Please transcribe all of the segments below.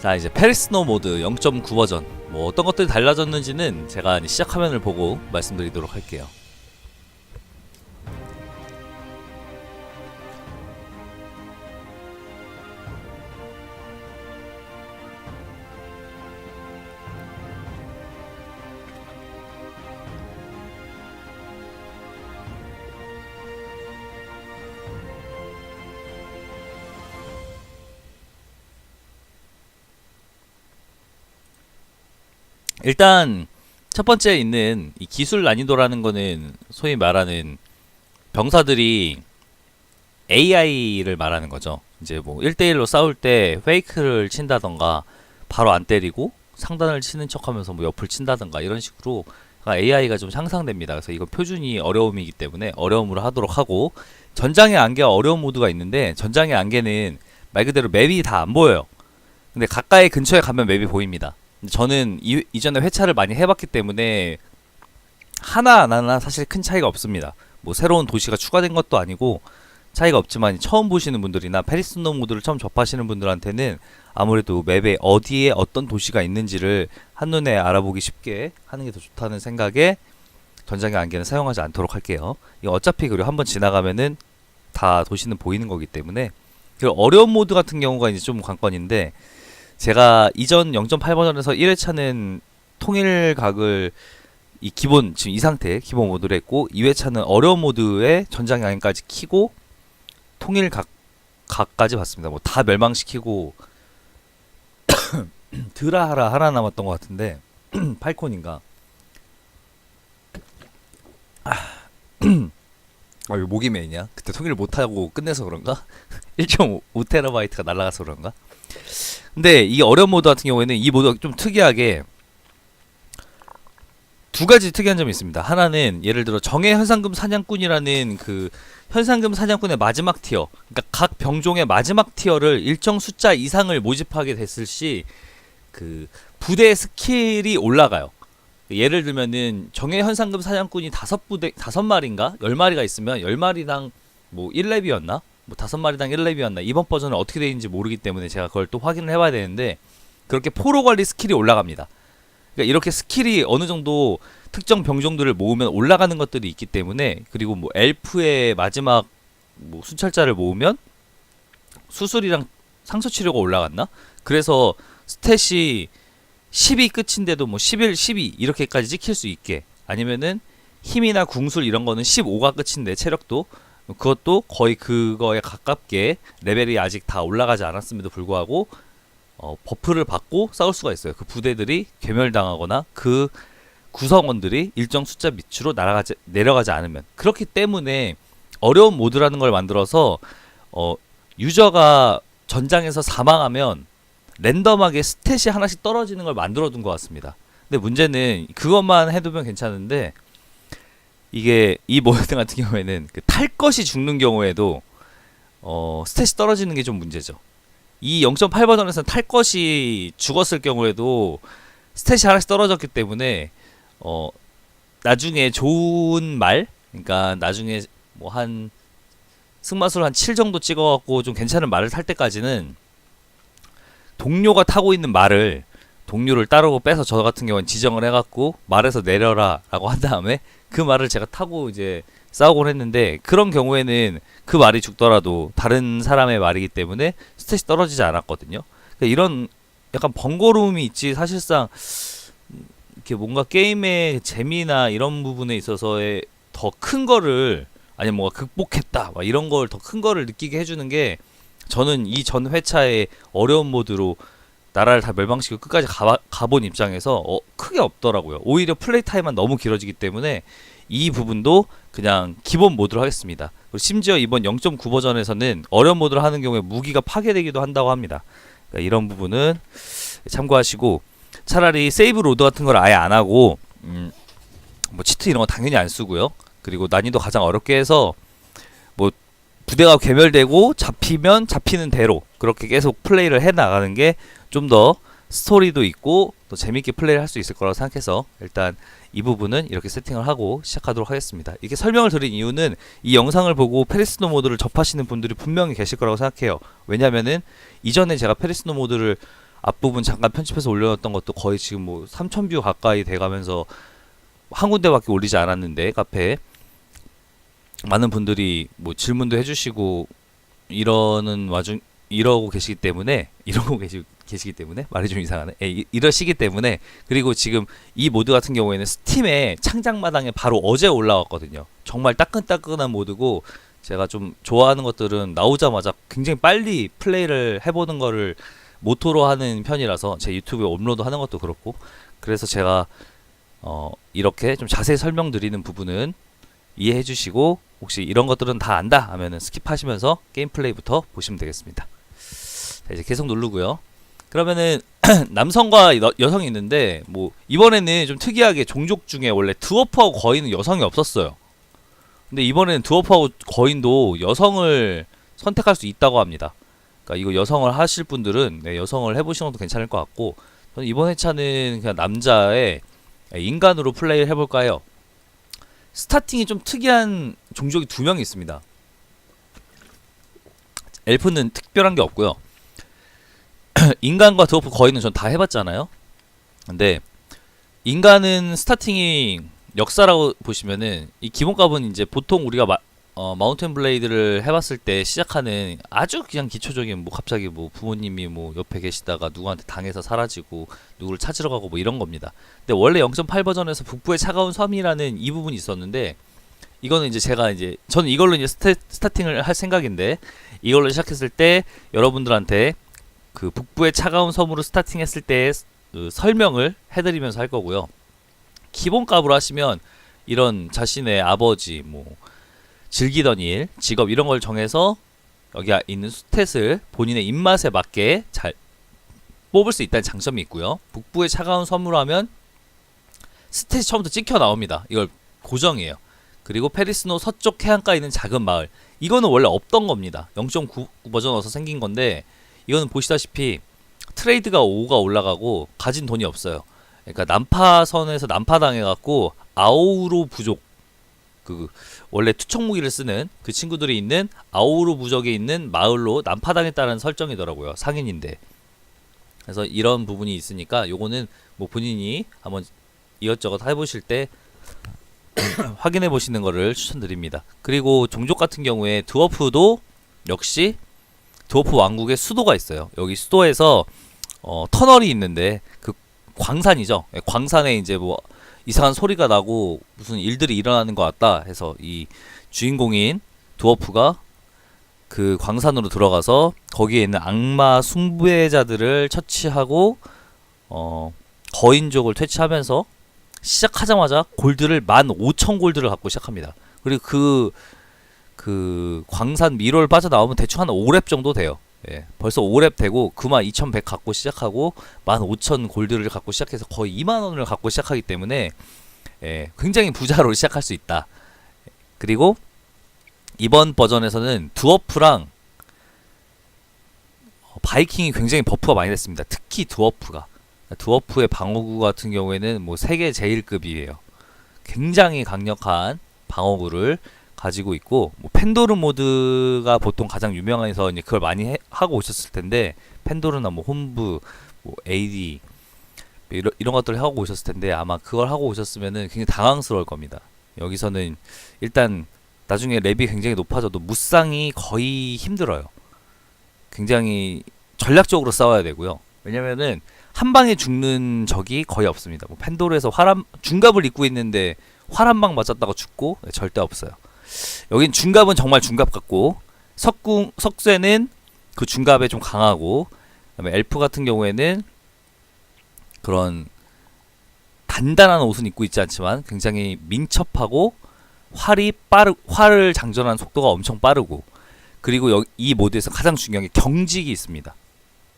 자 이제 페리스노 모드 0.9 버전 뭐 어떤 것들이 달라졌는지는 제가 시작 화면을 보고 말씀드리도록 할게요. 일단 첫 번째 있는 이 기술 난이도라는 거는 소위 말하는 병사들이 AI를 말하는 거죠. 이제 뭐 1대1로 싸울 때 페이크를 친다던가 바로 안 때리고 상단을 치는 척 하면서 뭐 옆을 친다던가 이런 식으로 AI가 좀 상상됩니다. 그래서 이건 표준이 어려움이기 때문에 어려움으로 하도록 하고 전장의 안개가 어려운 모드가 있는데 전장의 안개는 말 그대로 맵이 다 안 보여요. 근데 가까이 근처에 가면 맵이 보입니다. 저는 이, 이전에 회차를 많이 해봤기 때문에 하나 안 하나 사실 큰 차이가 없습니다. 뭐 새로운 도시가 추가된 것도 아니고 차이가 없지만 처음 보시는 분들이나 페리스노 모드를 처음 접하시는 분들한테는 아무래도 맵에 어디에 어떤 도시가 있는지를 한눈에 알아보기 쉽게 하는 게 더 좋다는 생각에 전장의 안개는 사용하지 않도록 할게요. 어차피 그리고 한번 지나가면은 다 도시는 보이는 거기 때문에 그리고 어려운 모드 같은 경우가 이제 좀 관건인데 제가 이전 0.8 버전에서 1회차는 통일각을 이 기본 지금 이 상태 기본 모드로 했고 2회차는 어려운 모드에 전장 양까지 키고 통일각 각까지 봤습니다. 뭐 다 멸망시키고 드라하라 하나 남았던 것 같은데 팔콘인가 아, 아 이거 목이 메이냐? 그때 통일을 못하고 끝내서 그런가? 1.5테라바이트가 날라가서 그런가? 근데 이 어려운 모드 같은 경우에는 이 모드가 좀 특이하게 두 가지 특이한 점이 있습니다. 하나는 예를 들어 정의 현상금 사냥꾼이라는 그 현상금 사냥꾼의 마지막 티어, 그러니까 각 병종의 마지막 티어를 일정 숫자 이상을 모집하게 됐을 시 그 부대 스킬이 올라가요. 예를 들면은 정의 현상금 사냥꾼이 다섯 부대 다섯 마리인가 열 마리가 있으면 열 마리당 뭐 1렙이었나? 뭐 다섯 마리당 1렙이었나? 이번 버전은 어떻게 되는지 모르기 때문에 제가 그걸 또 확인을 해봐야 되는데 그렇게 포로 관리 스킬이 올라갑니다. 그러니까 이렇게 스킬이 어느 정도 특정 병종들을 모으면 올라가는 것들이 있기 때문에 그리고 뭐 엘프의 마지막 뭐 순찰자를 모으면 수술이랑 상처 치료가 올라갔나? 그래서 스탯이 10이 끝인데도 뭐 11, 12 이렇게까지 찍힐 수 있게 아니면은 힘이나 궁술 이런 거는 15가 끝인데 체력도 그것도 거의 그거에 가깝게 레벨이 아직 다 올라가지 않았음에도 불구하고 어, 버프를 받고 싸울 수가 있어요. 그 부대들이 괴멸당하거나 그 구성원들이 일정 숫자 밑으로 날아가지 내려가지 않으면 그렇기 때문에 어려운 모드라는 걸 만들어서 어, 유저가 전장에서 사망하면 랜덤하게 스탯이 하나씩 떨어지는 걸 만들어 둔 것 같습니다. 근데 문제는 그것만 해두면 괜찮은데 이게 이 모드 같은 경우에는 그 탈 것이 죽는 경우에도 어, 스탯이 떨어지는 게 좀 문제죠. 이 0.8 버전에서는 탈 것이 죽었을 경우에도 스탯이 하나씩 떨어졌기 때문에 어 나중에 좋은 말 그러니까 나중에 뭐 한 승마술 한 7 정도 찍어 갖고 좀 괜찮은 말을 탈 때까지는 동료가 타고 있는 말을 동료를 따르고 빼서 저 같은 경우는 지정을 해 갖고 말에서 내려라라고 한 다음에 그 말을 제가 타고 이제 싸우곤 했는데 그런 경우에는 그 말이 죽더라도 다른 사람의 말이기 때문에 스탯이 떨어지지 않았거든요. 그러니까 이런 약간 번거로움이 있지 사실상 이렇게 뭔가 게임의 재미나 이런 부분에 있어서의 더 큰 거를 아니 뭔가 극복했다 막 이런 걸 더 큰 거를 느끼게 해주는 게 저는 이 전 회차의 어려운 모드로 나라를 다 멸망시키고 끝까지 가, 가본 입장에서 어, 크게 없더라고요. 오히려 플레이 타임만 너무 길어지기 때문에 이 부분도 그냥 기본 모드로 하겠습니다. 그리고 심지어 이번 0.9 버전에서는 어려운 모드를 하는 경우에 무기가 파괴되기도 한다고 합니다. 그러니까 이런 부분은 참고하시고 차라리 세이브 로드 같은 걸 아예 안 하고 음, 뭐 치트 이런 거 당연히 안 쓰고요. 그리고 난이도 가장 어렵게 해서 뭐 부대가 괴멸되고 잡히면 잡히는 대로 그렇게 계속 플레이를 해 나가는 게 좀 더 스토리도 있고 또 재밌게 플레이를 할 수 있을 거라고 생각해서 일단 이 부분은 이렇게 세팅을 하고 시작하도록 하겠습니다. 이렇게 설명을 드린 이유는 이 영상을 보고 페리스노 모드를 접하시는 분들이 분명히 계실 거라고 생각해요. 왜냐면은 이전에 제가 페리스노 모드를 앞부분 잠깐 편집해서 올려놨던 것도 거의 지금 뭐 3,000뷰 가까이 돼가면서 한 군데밖에 올리지 않았는데 카페에 많은 분들이 뭐 질문도 해주시고 이러는 와중 이러고 계시기 때문에 이러고 계시 계시기 때문에 말이 좀 이상하네. 예, 이- 이러시기 때문에 그리고 지금 이 모드 같은 경우에는 스팀에 창작 마당에 바로 어제 올라왔거든요. 정말 따끈따끈한 모드고 제가 좀 좋아하는 것들은 나오자마자 굉장히 빨리 플레이를 해보는 거를 모토로 하는 편이라서 제 유튜브에 업로드 하는 것도 그렇고 그래서 제가 어 이렇게 좀 자세히 설명드리는 부분은 이해해 주시고 혹시 이런 것들은 다 안다 하면은 스킵하시면서 게임 플레이부터 보시면 되겠습니다. 자, 이제 계속 누르고요. 그러면은 남성과 여, 여성이 있는데 뭐 이번에는 좀 특이하게 종족 중에 원래 드워프하고 거인은 여성이 없었어요. 근데 이번에는 드워프하고 거인도 여성을 선택할 수 있다고 합니다. 그러니까 이거 여성을 하실 분들은 네, 여성을 해보시는 것도 괜찮을 것 같고 저는 이번 회차는 그냥 남자의 인간으로 플레이를 해볼까 해요. 스타팅이 좀 특이한 종족이 두명 있습니다. 엘프는 특별한 게 없고요. 인간과 드워프 거인은 전 다 해봤잖아요. 근데 인간은 스타팅이 역사라고 보시면은 이 기본값은 이제 보통 우리가 마, 어, 마운틴 블레이드를 해봤을 때 시작하는 아주 그냥 기초적인 뭐 갑자기 뭐 부모님이 뭐 옆에 계시다가 누구한테 당해서 사라지고 누구를 찾으러 가고 뭐 이런 겁니다. 근데 원래 0.8 버전에서 북부의 차가운 섬이라는 이 부분이 있었는데 이거는 이제 제가 이제 저는 이걸로 이제 스타, 스타팅을 할 생각인데 이걸로 시작했을 때 여러분들한테 그 북부의 차가운 섬으로 스타팅했을 때의 그 설명을 해드리면서 할 거고요. 기본값으로 하시면 이런 자신의 아버지 뭐 즐기던 일, 직업 이런 걸 정해서 여기 있는 스탯을 본인의 입맛에 맞게 잘 뽑을 수 있다는 장점이 있고요. 북부의 차가운 섬으로 하면 스탯이 처음부터 찍혀 나옵니다. 이걸 고정이에요. 그리고 페리스노 서쪽 해안가에 있는 작은 마을. 이거는 원래 없던 겁니다. 0.9 버전 어서 생긴 건데 이거는 보시다시피 트레이드가 5가 올라가고 가진 돈이 없어요. 그러니까 난파선에서 난파당해 갖고 아오우로 부족 그 원래 투척 무기를 쓰는 그 친구들이 있는 아오우로 부족에 있는 마을로 난파당했다는 설정이더라고요. 상인인데. 그래서 이런 부분이 있으니까 요거는 뭐 본인이 한번 이것저것 해보실 때 확인해 보시는 거를 추천드립니다. 그리고 종족 같은 경우에 드워프도 역시 드워프 왕국의 수도가 있어요. 여기 수도에서 어, 터널이 있는데 그 광산이죠. 예, 광산에 이제 뭐 이상한 소리가 나고 무슨 일들이 일어나는 것 같다 해서 이 주인공인 드워프가 그 광산으로 들어가서 거기에 있는 악마 숭배자들을 처치하고 어 거인족을 퇴치하면서 시작하자마자 골드를 15,000 골드를 갖고 시작합니다. 그리고 그, 그, 광산 미로를 빠져나오면 대충 한 5랩 정도 돼요. 예, 벌써 5랩 되고, 그만 2,100 갖고 시작하고, 15,000 골드를 갖고 시작해서 거의 2만 원을 갖고 시작하기 때문에, 예, 굉장히 부자로 시작할 수 있다. 그리고, 이번 버전에서는 두어프랑, 어, 바이킹이 굉장히 버프가 많이 됐습니다. 특히 두어프가. 드워프의 방어구 같은 경우에는 뭐 세계 제일급이에요. 굉장히 강력한 방어구를 가지고 있고 뭐 펜도르 모드가 보통 가장 유명해서 이제 그걸 많이 해, 하고 오셨을 텐데 펜도르나 뭐 홈브, 뭐 AD 뭐 이런 이런 것들을 하고 오셨을 텐데 아마 그걸 하고 오셨으면은 굉장히 당황스러울 겁니다. 여기서는 일단 나중에 랩이 굉장히 높아져도 무쌍이 거의 힘들어요. 굉장히 전략적으로 싸워야 되고요. 왜냐면은 한 방에 죽는 적이 거의 없습니다. 뭐 펜도르에서 활한 중갑을 입고 있는데 활한방 맞았다가 죽고 네, 절대 없어요. 여긴 중갑은 정말 중갑 같고 석궁 석쇠는 그 중갑에 좀 강하고 그다음에 엘프 같은 경우에는 그런 단단한 옷은 입고 있지 않지만 굉장히 민첩하고 활이 빠르 활을 장전하는 속도가 엄청 빠르고 그리고 여, 이 모드에서 가장 중요한 게 경직이 있습니다.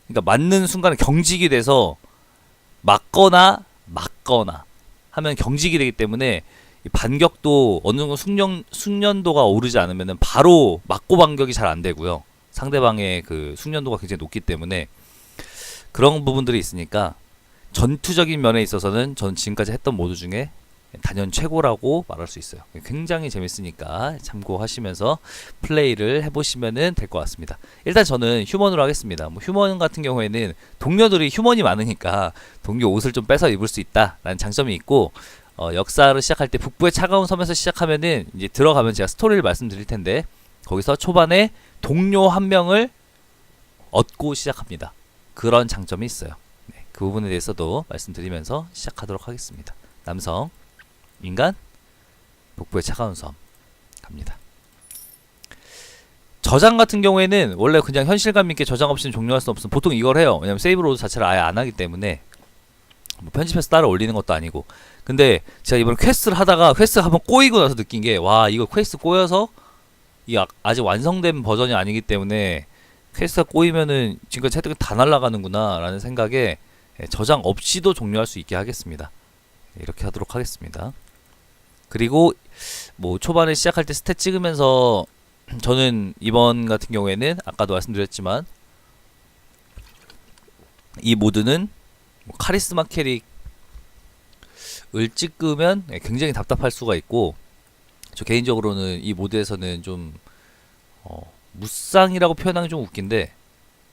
그러니까 맞는 순간에 경직이 돼서 맞거나 맞거나 하면 경직이 되기 때문에 이 반격도 어느 정도 숙련 숙련도가 오르지 않으면은 바로 맞고 반격이 잘 안 되고요. 상대방의 그 숙련도가 굉장히 높기 때문에 그런 부분들이 있으니까 전투적인 면에 있어서는 전 지금까지 했던 모드 중에 단연 최고라고 말할 수 있어요. 굉장히 재밌으니까 참고하시면서 플레이를 해보시면 될 것 같습니다. 일단 저는 휴먼으로 하겠습니다. 뭐 휴먼 같은 경우에는 동료들이 휴먼이 많으니까 동료 옷을 좀 뺏어 입을 수 있다라는 장점이 있고 어, 역사를 시작할 때 북부의 차가운 섬에서 시작하면은 이제 들어가면 제가 스토리를 말씀드릴 텐데 거기서 초반에 동료 한 명을 얻고 시작합니다. 그런 장점이 있어요. 네, 그 부분에 대해서도 말씀드리면서 시작하도록 하겠습니다. 남성, 인간, 북부의 차가운 섬 갑니다. 저장 같은 경우에는 원래 그냥 현실감 있게 저장 없이는 종료할 수 없음. 보통 이걸 해요. 왜냐면 세이브 로드 자체를 아예 안 하기 때문에 뭐 편집해서 따로 올리는 것도 아니고. 근데 제가 이번 퀘스트를 하다가 퀘스트 한번 꼬이고 나서 느낀 게 와 이거 퀘스트 꼬여서 이 아- 아직 완성된 버전이 아니기 때문에 퀘스트가 꼬이면은 지금까지 혜택이 다 날아가는구나 라는 생각에 예, 저장 없이도 종료할 수 있게 하겠습니다. 이렇게 하도록 하겠습니다. 그리고 뭐 초반에 시작할 때 스탯 찍으면서 저는 이번 같은 경우에는 아까도 말씀드렸지만 이 모드는 뭐 카리스마 캐릭 을 찍으면 예, 굉장히 답답할 수가 있고 저 개인적으로는 이 모드에서는 좀 어, 무쌍이라고 표현하기 좀 웃긴데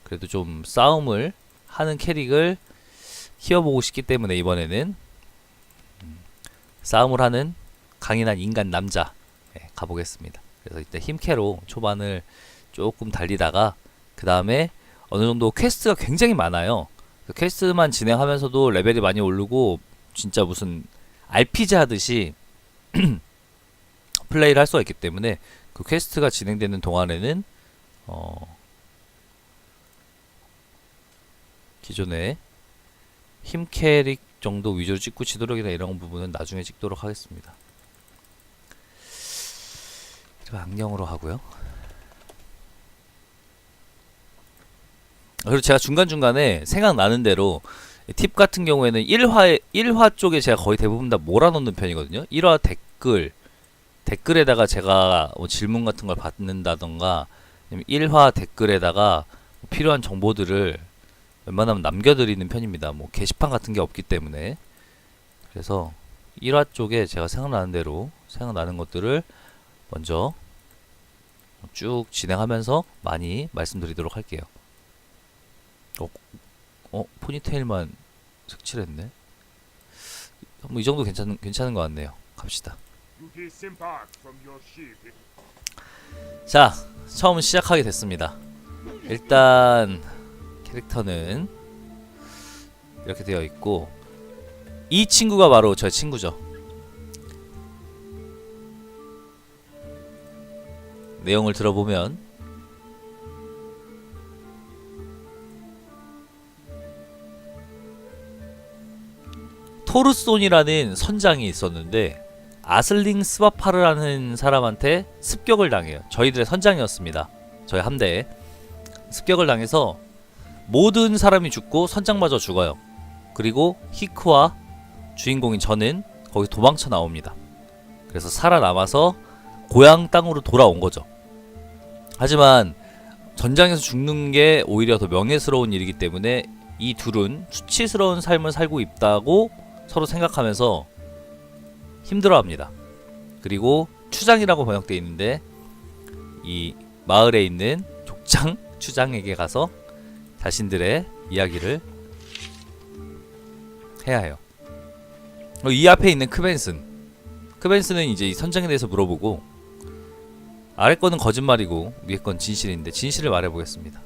그래도 좀 싸움을 하는 캐릭을 키워보고 싶기 때문에 이번에는 음, 싸움을 하는 강인한 인간 남자 예, 가보겠습니다. 그래서 이때 힘캐로 초반을 조금 달리다가 그 다음에 어느 정도 퀘스트가 굉장히 많아요. 그 퀘스트만 진행하면서도 레벨이 많이 오르고 진짜 무슨 RPG 하듯이 플레이를 할 수가 있기 때문에 그 퀘스트가 진행되는 동안에는 어 기존에 힘 캐릭 정도 위주로 찍고 지도력이나 이런 부분은 나중에 찍도록 하겠습니다. 안경으로 하고요. 그리고 제가 중간중간에 생각나는 대로 팁 같은 경우에는 1화 1화 쪽에 제가 거의 대부분 다 몰아놓는 편이거든요. 1화 댓글 댓글에다가 제가 뭐 질문 같은 걸 받는다던가 아니면 1화 댓글에다가 필요한 정보들을 웬만하면 남겨드리는 편입니다. 뭐 게시판 같은 게 없기 때문에 그래서 1화 쪽에 제가 생각나는 대로 생각나는 것들을 먼저 쭉 진행하면서 많이 말씀드리도록 할게요. 어, 어 포니테일만 색칠했네. 뭐 이 정도 괜찮은 괜찮은 것 같네요. 갑시다. 자, 처음 시작하게 됐습니다. 일단 캐릭터는 이렇게 되어 있고 이 친구가 바로 저 친구죠. 내용을 들어보면 토르손이라는 선장이 있었는데 아슬링 스바파르라는 사람한테 습격을 당해요. 저희들의 선장이었습니다. 저희 함대에 습격을 당해서 모든 사람이 죽고 선장마저 죽어요. 그리고 히크와 주인공인 저는 거기 도망쳐 나옵니다. 그래서 살아남아서 고향 땅으로 돌아온 거죠. 하지만 전장에서 죽는 게 오히려 더 명예스러운 일이기 때문에 이 둘은 수치스러운 삶을 살고 있다고 서로 생각하면서 힘들어합니다. 그리고 추장이라고 번역되어 있는데 이 마을에 있는 족장 추장에게 가서 자신들의 이야기를 해야 해요. 어, 이 앞에 있는 크벤슨. 크벤슨은 이제 이 선장에 대해서 물어보고 아래 거는 거짓말이고 위에 건 진실인데 진실을 말해보겠습니다.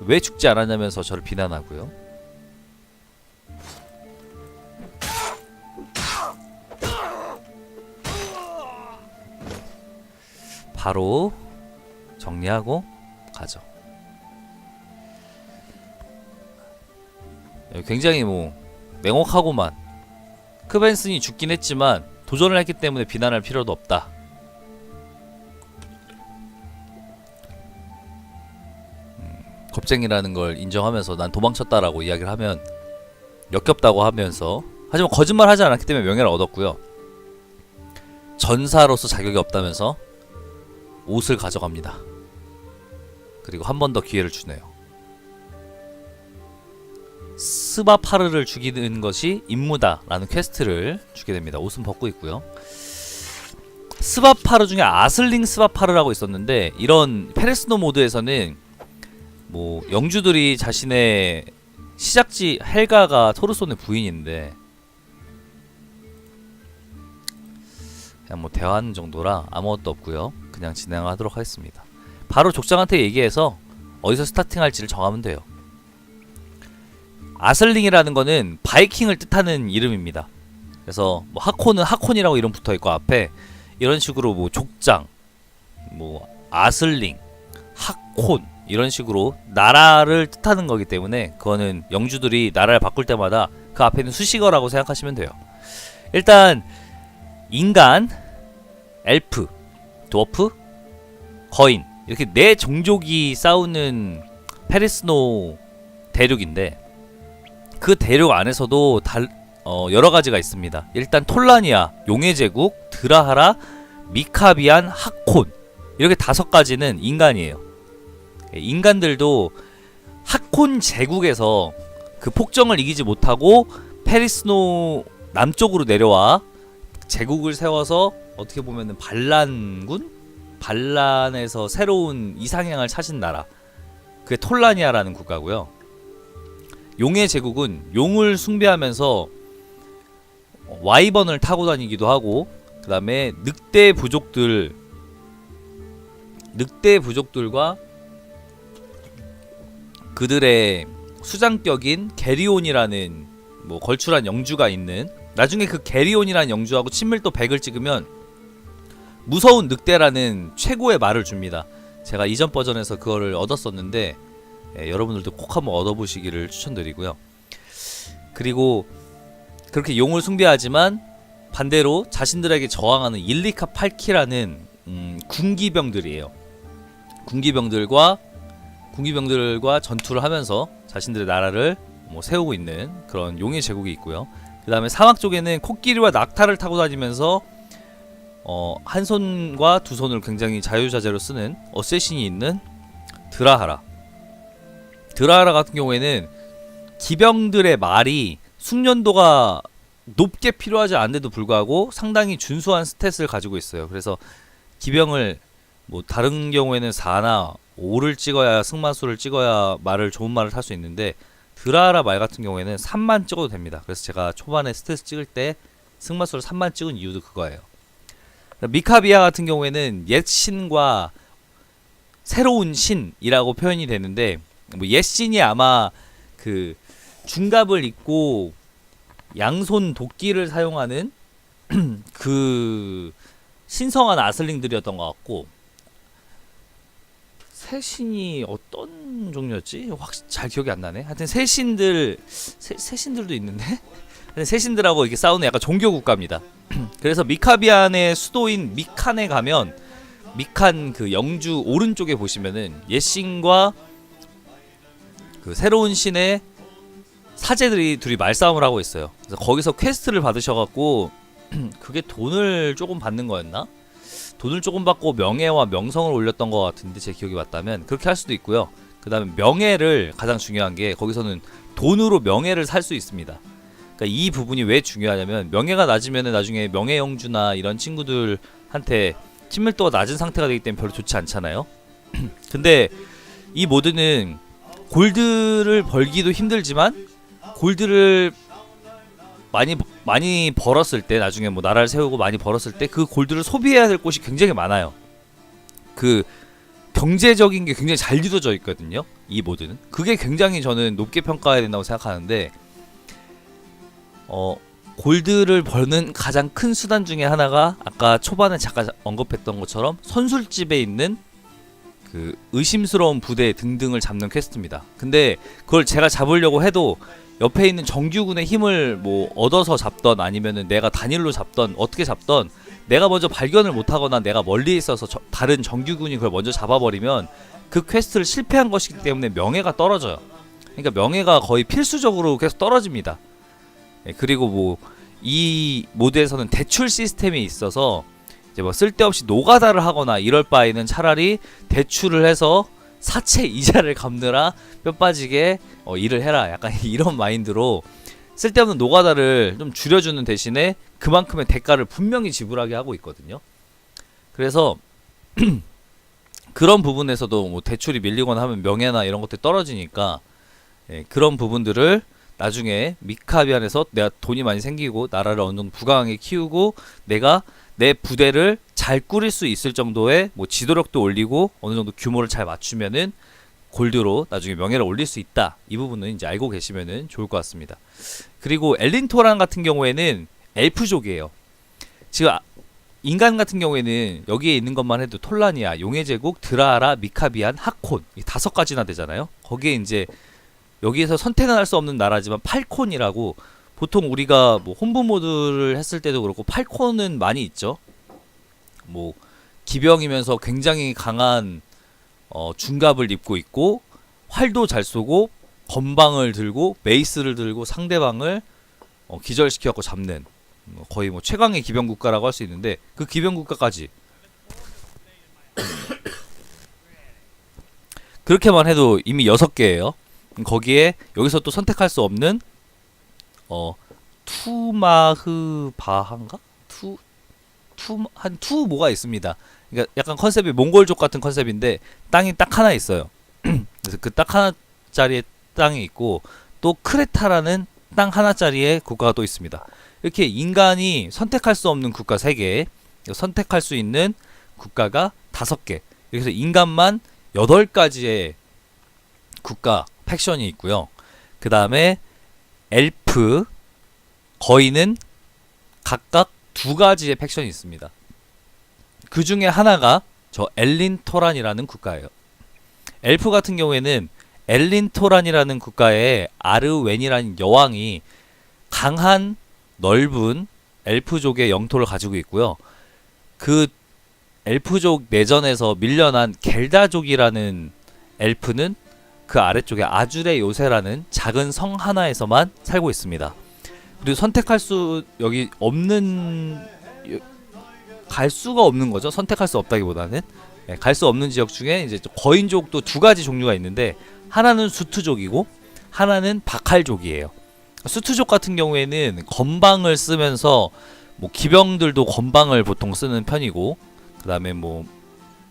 왜 죽지 않았냐면서 저를 비난하고요. 바로 정리하고 가죠. 예, 굉장히 뭐 냉혹하고만 크벤슨이 죽긴 했지만 도전을 했기 때문에 비난할 필요도 없다. 음, 겁쟁이라는 걸 인정하면서 난 도망쳤다라고 이야기를 하면 역겹다고 하면서 하지만 거짓말 하지 않았기 때문에 명예를 얻었고요. 전사로서 자격이 없다면서 옷을 가져갑니다. 그리고 한 번 더 기회를 주네요. 스바파르를 죽이는 것이 임무다라는 퀘스트를 주게 됩니다. 옷은 벗고 있고요. 스바파르 중에 아슬링 스바파르라고 있었는데 이런 페레스노 모드에서는 뭐 영주들이 자신의 시작지 헬가가 토르손의 부인인데 그냥 뭐 대화하는 정도라 아무것도 없고요. 그냥 진행하도록 하겠습니다. 바로 족장한테 얘기해서 어디서 스타팅할지를 정하면 돼요. 아슬링이라는 거는 바이킹을 뜻하는 이름입니다. 그래서 뭐 하콘은 하콘이라고 이름 붙어 있고 앞에 이런 식으로 뭐 족장, 뭐 아슬링, 하콘 이런 식으로 나라를 뜻하는 거기 때문에 그거는 영주들이 나라를 바꿀 때마다 그 앞에는 수식어라고 생각하시면 돼요. 일단 인간, 엘프, 도어프, 거인 이렇게 네 종족이 싸우는 페리스노 대륙인데 그 대륙 안에서도 달, 어, 여러 가지가 있습니다. 일단 톨라니아, 용의 제국, 드라하라, 미카비안, 하콘 이렇게 다섯 가지는 인간이에요. 예, 인간들도 하콘 제국에서 그 폭정을 이기지 못하고 페리스노 남쪽으로 내려와 제국을 세워서 어떻게 보면은 반란군 반란에서 새로운 이상향을 찾은 나라 그게 톨라니아라는 국가고요. 용의 제국은 용을 숭배하면서 와이번을 타고 다니기도 하고 그다음에 늑대 부족들 늑대 부족들과 그들의 수장격인 게리온이라는 뭐 걸출한 영주가 있는 나중에 그 게리온이라는 영주하고 친밀도 100을 찍으면 무서운 늑대라는 최고의 말을 줍니다. 제가 이전 버전에서 그거를 얻었었는데 예, 여러분들도 꼭 한번 얻어보시기를 추천드리고요. 그리고 그렇게 용을 숭배하지만 반대로 자신들에게 저항하는 일리카 팔키라는 음, 군기병들이에요. 군기병들과 군기병들과 전투를 하면서 자신들의 나라를 뭐 세우고 있는 그런 용의 제국이 있고요. 그 다음에 사막 쪽에는 코끼리와 낙타를 타고 다니면서 어, 한 손과 두 손을 굉장히 자유자재로 쓰는 어쌔신이 있는 드라하라. 드라하라 같은 경우에는 기병들의 말이 숙련도가 높게 필요하지 않은데도 불구하고 상당히 준수한 스탯을 가지고 있어요. 그래서 기병을 뭐 다른 경우에는 4나 5를 찍어야 승마수를 찍어야 말을 좋은 말을 탈 수 있는데 드라하라 말 같은 경우에는 3만 찍어도 됩니다. 그래서 제가 초반에 스탯 찍을 때 승마수를 3만 찍은 이유도 그거예요. 미카비아 같은 경우에는 옛 신과 새로운 신이라고 표현이 되는데 뭐옛 신이 아마 그 중갑을 입고 양손 도끼를 사용하는 그 신성한 아슬링들이었던 것 같고 새 신이 어떤 종류였지? 확 잘 기억이 안 나네. 하여튼 새 신들 새, 새 신들도 있는데 새 신들하고 이렇게 싸우는 약간 종교 국가입니다. 그래서 미카비안의 수도인 미칸에 가면 미칸 그 영주 오른쪽에 보시면은 옛 신과 그 새로운 신의 사제들이 둘이 말싸움을 하고 있어요. 그래서 거기서 퀘스트를 받으셔갖고 그게 돈을 조금 받는 거였나? 돈을 조금 받고 명예와 명성을 올렸던 것 같은데 제 기억이 맞다면 그렇게 할 수도 있고요. 그 다음에 명예를 가장 중요한 게 거기서는 돈으로 명예를 살 수 있습니다. 그러니까 이 부분이 왜 중요하냐면 명예가 낮으면 나중에 명예영주나 이런 친구들한테 친밀도가 낮은 상태가 되기 때문에 별로 좋지 않잖아요. 근데 이 모드는 골드를 벌기도 힘들지만 골드를 많이 많이 벌었을 때 나중에 뭐 나라를 세우고 많이 벌었을 때 그 골드를 소비해야 될 곳이 굉장히 많아요. 그 경제적인 게 굉장히 잘 이루어져 있거든요. 이 모드는 그게 굉장히 저는 높게 평가해야 된다고 생각하는데 어 골드를 버는 가장 큰 수단 중에 하나가 아까 초반에 잠깐 언급했던 것처럼 선술집에 있는 그 의심스러운 부대 등등을 잡는 퀘스트입니다. 근데 그걸 제가 잡으려고 해도 옆에 있는 정규군의 힘을 뭐 얻어서 잡던 아니면은 내가 단일로 잡던 어떻게 잡던 내가 먼저 발견을 못하거나 내가 멀리 있어서 저- 다른 정규군이 그걸 먼저 잡아버리면 그 퀘스트를 실패한 것이기 때문에 명예가 떨어져요. 그러니까 명예가 거의 필수적으로 계속 떨어집니다. 예, 그리고 뭐 이 모드에서는 대출 시스템이 있어서 이제 뭐 쓸데없이 노가다를 하거나 이럴 바에는 차라리 대출을 해서 사채 이자를 갚느라 뼈 빠지게 어, 일을 해라 약간 이런 마인드로 쓸데없는 노가다를 좀 줄여주는 대신에 그만큼의 대가를 분명히 지불하게 하고 있거든요. 그래서 그런 부분에서도 뭐 대출이 밀리거나 하면 명예나 이런 것들이 떨어지니까 예, 그런 부분들을 나중에 미카비안에서 내가 돈이 많이 생기고 나라를 어느 정도 부강하게 키우고 내가 내 부대를 잘 꾸릴 수 있을 정도의 뭐 지도력도 올리고 어느 정도 규모를 잘 맞추면은 골드로 나중에 명예를 올릴 수 있다. 이 부분은 이제 알고 계시면은 좋을 것 같습니다. 그리고 엘린토란 같은 경우에는 엘프족이에요. 지금 아- 인간 같은 경우에는 여기에 있는 것만 해도 톨라니아, 용의 제국, 드라하라, 미카비안, 하콘 이 다섯 가지나 되잖아요. 거기에 이제 여기에서 선택은 할 수 없는 나라지만 팔콘이라고 보통 우리가 뭐 홈브 모드를 했을 때도 그렇고 팔콘은 많이 있죠. 뭐 기병이면서 굉장히 강한 어, 중갑을 입고 있고 활도 잘 쏘고 건방을 들고 메이스를 들고 상대방을 어, 기절시켜갖고 잡는 뭐 거의 뭐 최강의 기병 국가라고 할 수 있는데 그 기병 국가까지 그렇게만 해도 이미 여섯 개예요. 거기에 여기서 또 선택할 수 없는 어 투마흐 바한가 투 투 한 투 뭐가 있습니다. 그러니까 약간 컨셉이 몽골족 같은 컨셉인데 땅이 딱 하나 있어요. 그래서 그 딱 하나짜리의 땅이 있고 또 크레타라는 땅 하나짜리의 국가가 또 있습니다. 이렇게 인간이 선택할 수 없는 국가 세 개, 선택할 수 있는 국가가 다섯 개. 그래서 인간만 여덟 가지의 국가 팩션이 있고요. 그 다음에 엘프, 거인은 각각 두 가지의 팩션이 있습니다. 그 중에 하나가 저 엘린토란이라는 국가예요. 엘프 같은 경우에는 엘린토란이라는 국가의 아르웬이라는 여왕이 강한 넓은 엘프족의 영토를 가지고 있고요. 그 엘프족 내전에서 밀려난 겔다족이라는 엘프는 그 아래쪽에 아주레 요새라는 작은 성 하나에서만 살고 있습니다. 그리고 선택할 수 여기 없는 갈 수가 없는 거죠. 선택할 수 없다기보다는 예, 갈수 없는 지역 중에 이제 거인족도 두 가지 종류가 있는데 하나는 수투족이고 하나는 박할족이에요. 수투족 같은 경우에는 건방을 쓰면서 뭐 기병들도 건방을 보통 쓰는 편이고 그다음에 뭐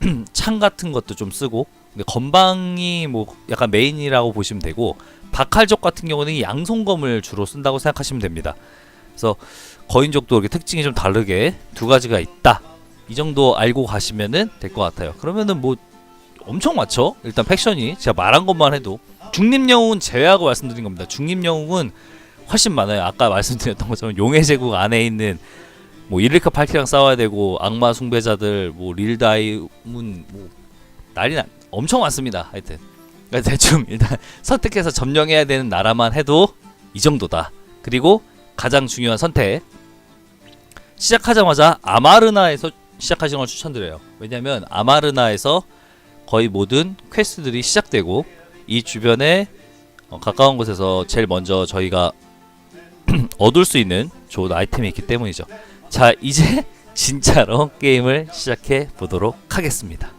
창 같은 것도 좀 쓰고 근데 건방이 뭐 약간 메인이라고 보시면 되고 박할족 같은 경우는 이 양손검을 주로 쓴다고 생각하시면 됩니다. 그래서 거인족도 이렇게 특징이 좀 다르게 두 가지가 있다. 이 정도 알고 가시면은 될 것 같아요. 그러면은 뭐 엄청 많죠. 일단 팩션이 제가 말한 것만 해도 중립 영웅은 제외하고 말씀드린 겁니다. 중립 영웅은 훨씬 많아요. 아까 말씀드렸던 것처럼 용의 제국 안에 있는 뭐 이르카 팔키랑 싸워야 되고 악마 숭배자들 뭐 릴다이문 뭐 난리 나 엄청 많습니다. 하여튼 그러니까 대충 일단 선택해서 점령해야 되는 나라만 해도 이 정도다. 그리고 가장 중요한 선택 시작하자마자 아마르나에서 시작하시는 걸 추천드려요. 왜냐면 아마르나에서 거의 모든 퀘스트들이 시작되고 이 주변에 어, 가까운 곳에서 제일 먼저 저희가 얻을 수 있는 좋은 아이템이 있기 때문이죠. 자, 이제 진짜로 게임을 시작해 보도록 하겠습니다.